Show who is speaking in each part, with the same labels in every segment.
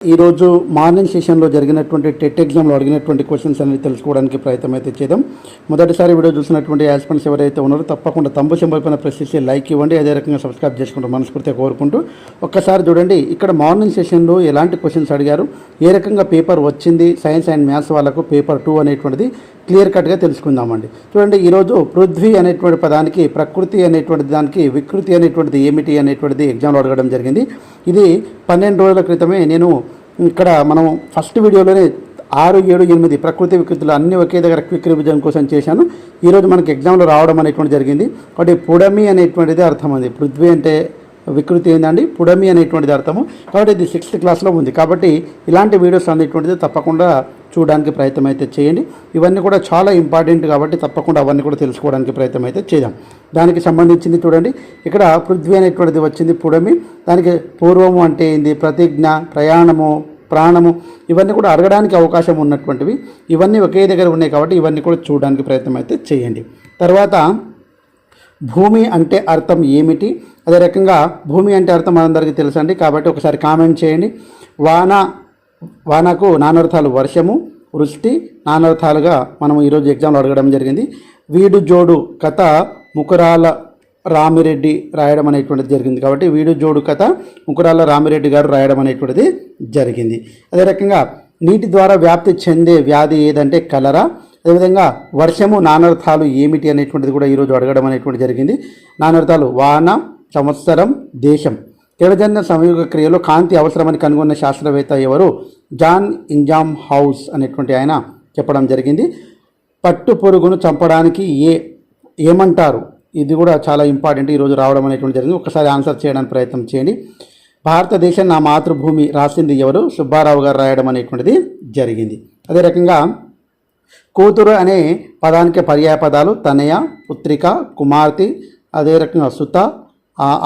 Speaker 1: ఈరోజు మార్నింగ్ సెషన్లో జరిగినటువంటి టెట్ ఎగ్జామ్లో అడిగినటువంటి క్వశ్చన్స్ అనేది తెలుసుకోవడానికి ప్రయత్నం అయితే చేద్దాం. మొదటిసారి వీడియో చూసినటువంటి యాస్పెంట్స్ ఎవరైతే ఉన్నారో తప్పకుండా తంబు సింబల్ పైన ప్రెస్ చేసి లైక్ ఇవ్వండి అదే రకంగా సబ్స్క్రైబ్ చేసుకుంటూ మనస్ఫూర్తిగా కోరుకుంటూ ఒక్కసారి చూడండి ఇక్కడ మార్నింగ్ సెషన్లో ఎలాంటి క్వశ్చన్స్ అడిగారు ఏ రకంగా పేపర్ వచ్చింది సైన్స్ అండ్ మ్యాథ్స్ వాళ్ళకు పేపర్ టూ అనేటువంటిది క్లియర్ కట్గా తెలుసుకుందామండి. చూడండి ఈరోజు పృథ్వీ అనేటువంటి పదానికి ప్రకృతి అనేటువంటి దానికి వికృతి అనేటువంటిది ఏమిటి అనేటువంటిది ఎగ్జామ్లో అడగడం జరిగింది. ఇది పన్నెండు రోజుల క్రితమే నేను ఇక్కడ మనం ఫస్ట్ వీడియోలోనే ఆరు ఏడు ఎనిమిది ప్రకృతి వికృతులు అన్ని ఒకే దగ్గర క్విక్ రివిజన్ కోసం చేశాను. ఈరోజు మనకి ఎగ్జామ్లో రావడం అనేటువంటి జరిగింది. కాబట్టి పుడమి అనేటువంటిది అర్థం ఉంది పృథ్వీ అంటే వికృతి ఏందండి? పుడమి అనేటువంటిది అర్థము. కాబట్టి ఇది సిక్స్త్ క్లాస్లో ఉంది. కాబట్టి ఇలాంటి వీడియోస్ అనేటువంటిది తప్పకుండా చూడడానికి ప్రయత్నం అయితే చేయండి. ఇవన్నీ కూడా చాలా ఇంపార్టెంట్ కాబట్టి తప్పకుండా అవన్నీ కూడా తెలుసుకోవడానికి ప్రయత్నం అయితే చేద్దాం. దానికి సంబంధించింది చూడండి. ఇక్కడ పృథ్వీ అనేటువంటిది వచ్చింది పుడమి. దానికి పూర్వము అంటే ఏంది? ప్రతిజ్ఞ ప్రయాణము ప్రాణము. ఇవన్నీ కూడా అడగడానికి అవకాశం ఉన్నటువంటివి. ఇవన్నీ ఒకే దగ్గర ఉన్నాయి కాబట్టి ఇవన్నీ కూడా చూడడానికి ప్రయత్నం అయితే చేయండి. తర్వాత భూమి అంటే అర్థం ఏమిటి? అదే రకంగా భూమి అంటే అర్థం మనందరికీ తెలుసండి. కాబట్టి ఒకసారి కామెంట్ చేయండి. వాన వానకు నానర్థాలు వర్షము వృష్టి నానర్థాలుగా మనం ఈరోజు ఎగ్జామ్లో అడగడం జరిగింది. వీడు జోడు కథ ముకురాల రామిరెడ్డి రాయడం అనేటువంటిది జరిగింది. కాబట్టి వీడు జోడు కథ ముకురాల రామిరెడ్డి గారు రాయడం అనేటువంటిది జరిగింది. అదే రకంగా నీటి ద్వారా వ్యాప్తి చెందే వ్యాధి ఏదంటే కలరా? అదేవిధంగా వర్షము నానర్థాలు ఏమిటి అనేటువంటిది కూడా ఈరోజు అడగడం అనేటువంటి జరిగింది. నానర్థాలు వాన సంవత్సరం దేశం. కిరణజన్య సంయోగ క్రియలో కాంతి అవసరమని కనుగొన్న శాస్త్రవేత్త ఎవరు? జాన్ ఇంజామ్ హౌస్ అనేటువంటి ఆయన చెప్పడం జరిగింది. పట్టు పురుగును చంపడానికి ఏ ఏమంటారు? ఇది కూడా చాలా ఇంపార్టెంట్ ఈరోజు రావడం అనేటువంటి జరిగింది. ఒకసారి ఆన్సర్ చేయడానికి ప్రయత్నం చేయండి. భారతదేశం నా మాతృభూమి రాసింది ఎవరు? సుబ్బారావు గారు రాయడం అనేటువంటిది జరిగింది. అదే రకంగా కూతురు అనే పదానికి పర్యాయ పదాలు తనయ పుత్రిక కుమార్తె అదే రకంగా సుత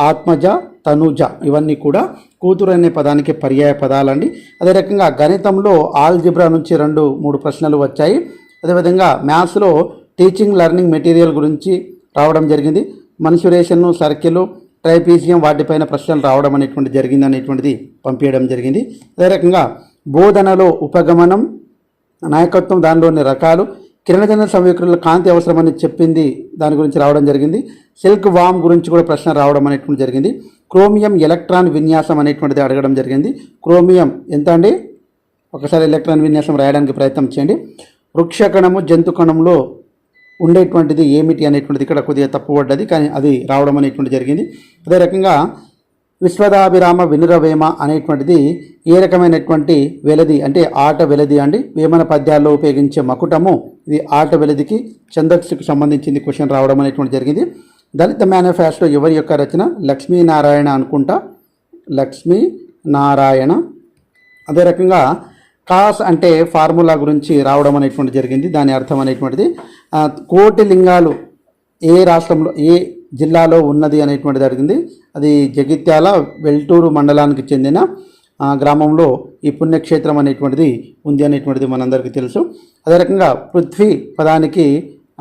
Speaker 1: ఆత్మజ తనుజ ఇవన్నీ కూడా కూతురు అనే పదానికి పర్యాయ పదాలండి అదే రకంగా గణితంలో ఆల్జిబ్రా నుంచి రెండు మూడు ప్రశ్నలు వచ్చాయి. అదేవిధంగా మ్యాథ్స్లో టీచింగ్ లెర్నింగ్ మెటీరియల్ గురించి రావడం జరిగింది. మన్సురేషన్ను సర్కిల్ ట్రైపీజియం వాటిపైన ప్రశ్నలు రావడం అనేటువంటి జరిగింది అనేటువంటిది పంపించడం జరిగింది. అదే రకంగా బోధనలో ఉపగమనం నాయకత్వం దానిలోని రకాలు కిరణజన సంయుక్తుల కాంతి అవసరమని చెప్పింది దాని గురించి రావడం జరిగింది. సిల్క్ వామ్ గురించి కూడా ప్రశ్న రావడం అనేటువంటి జరిగింది. క్రోమియం ఎలక్ట్రాన్ విన్యాసం అనేటువంటిది అడగడం జరిగింది. క్రోమియం ఎంత అండి? ఒకసారి ఎలక్ట్రాన్ విన్యాసం రాయడానికి ప్రయత్నం చేయండి. వృక్షకణము జంతు కణంలో ఉండేటువంటిది ఏమిటి అనేటువంటిది ఇక్కడ కొద్దిగా తప్పుపడ్డది కానీ అది రావడం అనేటువంటి జరిగింది. అదే రకంగా విశ్వదాభిరామ వినురవేమ అనేటువంటిది ఏ రకమైనటువంటి వెలది? అంటే ఆట వెలది అండి. వేమన పద్యాల్లో ఉపయోగించే మకుటము ఇది ఆట వెలదికి ఛందస్సుకు సంబంధించింది క్వశ్చన్ రావడం అనేటువంటి జరిగింది. దళిత మేనిఫెస్టో ఎవరి యొక్క రచన? లక్ష్మీనారాయణ అనుకుంటా. లక్ష్మీ నారాయణ అదే రకంగా కాస్ అంటే ఫార్ములా గురించి రావడం అనేటువంటి జరిగింది. దాని అర్థం అనేటువంటిది కోటి లింగాలు ఏ రాష్ట్రంలో ఏ జిల్లాలో ఉన్నది అనేటువంటి జరిగింది. అది జగిత్యాల వెల్టూరు మండలానికి చెందిన గ్రామంలో ఈ పుణ్యక్షేత్రం అనేటువంటిది ఉంది అనేటువంటిది మనందరికీ తెలుసు. అదే రకంగా పృథ్వీ పదానికి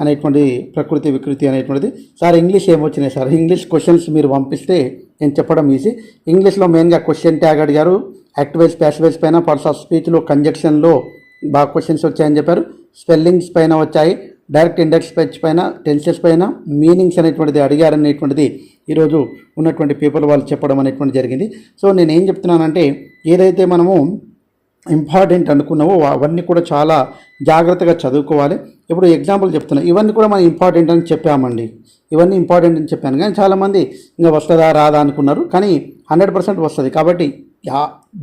Speaker 1: అనేటువంటి ప్రకృతి వికృతి అనేటువంటిది. సార్ ఇంగ్లీష్ ఏమొచ్చినాయి సార్? ఇంగ్లీష్ క్వశ్చన్స్ మీరు పంపిస్తే నేను చెప్పడం ఈజీ. ఇంగ్లీష్లో మెయిన్గా క్వశ్చన్ ట్యాగ్ అడిగారు. యాక్టివైజ్ ప్యాసివైజ్ పైన పర్స్ ఆఫ్ స్పీచ్లో కంజక్షన్లో బాగా క్వశ్చన్స్ వచ్చాయని చెప్పారు. స్పెల్లింగ్స్ పైన వచ్చాయి. డైరెక్ట్ ఇండెక్స్ స్పెచ్ పైన టెన్సెస్ పైన మీనింగ్స్ అనేటువంటిది అడిగారు అనేటువంటిది ఈరోజు ఉన్నటువంటి పేపర్ వాళ్ళు చెప్పడం అనేటువంటి జరిగింది. సో నేను ఏం చెప్తున్నానంటే ఏదైతే మనము ఇంపార్టెంట్ అనుకున్నావో అవన్నీ కూడా చాలా జాగ్రత్తగా చదువుకోవాలి. ఇప్పుడు ఎగ్జాంపుల్ చెప్తున్నా ఇవన్నీ కూడా మనం ఇంపార్టెంట్ అని చెప్పామండి. ఇవన్నీ ఇంపార్టెంట్ అని చెప్పాను. కానీ చాలామంది ఇంకా వస్తుందా రాదా అనుకున్నారు. కానీ హండ్రెడ్ పర్సెంట్ వస్తుంది. కాబట్టి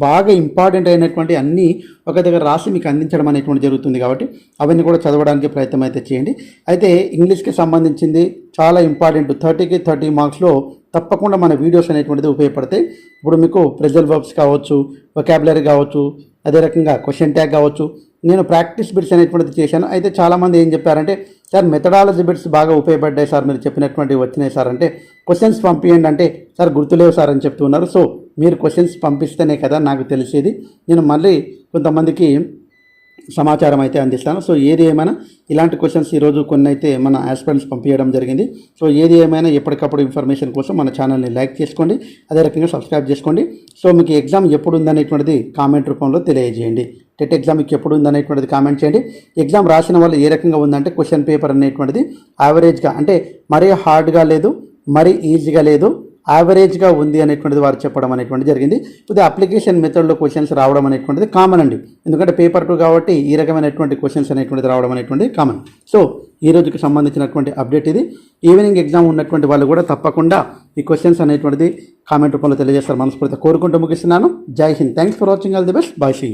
Speaker 1: బాగా ఇంపార్టెంట్ అయినటువంటి అన్నీ ఒక దగ్గర రాసి మీకు అందించడం అనేటువంటి జరుగుతుంది కాబట్టి అవన్నీ కూడా చదవడానికి ప్రయత్నం అయితే చేయండి. అయితే ఇంగ్లీష్కి సంబంధించింది చాలా ఇంపార్టెంట్. థర్టీకి థర్టీ మార్క్స్లో తప్పకుండా మన వీడియోస్ అనేటువంటిది ఉపయోగపడతాయి. ఇప్పుడు మీకు ప్రెజల్ వర్బ్స్ కావచ్చు వొకాబులరీ కావచ్చు అదే రకంగా క్వశ్చన్ ట్యాగ్ కావచ్చు నేను ప్రాక్టీస్ బిట్స్ అనేటువంటిది చేశాను. అయితే చాలామంది ఏం చెప్పారంటే సార్ మెథడాలజీ బిట్స్ బాగా ఉపయోగపడ్డాయి సార్ మీరు చెప్పినటువంటివి వచ్చినాయి సార్. అంటే క్వశ్చన్స్ పంపించండి అంటే సార్ గుర్తులేవు సార్ అని చెప్తున్నారు. సో మీరు క్వశ్చన్స్ పంపిస్తేనే కదా నాకు తెలిసేది. నేను మళ్ళీ కొంతమందికి సమాచారం అయితే అందిస్తాను. సో ఏది ఏమైనా ఇలాంటి క్వశ్చన్స్ ఈరోజు కొన్ని అయితే మన ఆస్పిరెంట్స్ పంపించడం జరిగింది. సో ఏది ఏమైనా ఎప్పటికప్పుడు ఇన్ఫర్మేషన్ కోసం మన ఛానల్ని లైక్ చేసుకోండి. అదే రకంగా సబ్స్క్రైబ్ చేసుకోండి. సో మీకు ఎగ్జామ్ ఎప్పుడు ఉందనేటువంటిది కామెంట్ రూపంలో తెలియజేయండి. టెట్ ఎగ్జామ్ మీకు ఎప్పుడు ఉందనేటువంటిది కామెంట్ చేయండి. ఎగ్జామ్ రాసిన వాళ్ళు ఏ రకంగా ఉందంటే క్వశ్చన్ పేపర్ అనేటువంటిది యావరేజ్గా అంటే మరీ హార్డ్గా లేదు మరీ ఈజీగా లేదు యావరేజ్గా ఉంది అనేటువంటిది వారు చెప్పడం అనేటువంటి జరిగింది. ఇది అప్లికేషన్ మెథడ్లో క్వశ్చన్స్ రావడం అనేటువంటిది కామన్ అండి. ఎందుకంటే పేపర్ టూ కాబట్టి ఈ రకమైనటువంటి క్వశ్చన్స్ అనేటువంటిది రావడం అనేటువంటిది కామన్ సో ఈ రోజుకి సంబంధించినటువంటి అప్డేట్ ఇది. ఈవినింగ్ ఎగ్జామ్ ఉన్నటువంటి వాళ్ళు కూడా తప్పకుండా ఈ క్వశ్చన్స్ అనేటువంటిది కామెంట్ రూపంలో తెలియజేస్తారు మనస్ఫూర్తిగా కోరుకుంటూ ముగిస్తున్నాను. జై Hind. Thanks for watching all the best bye see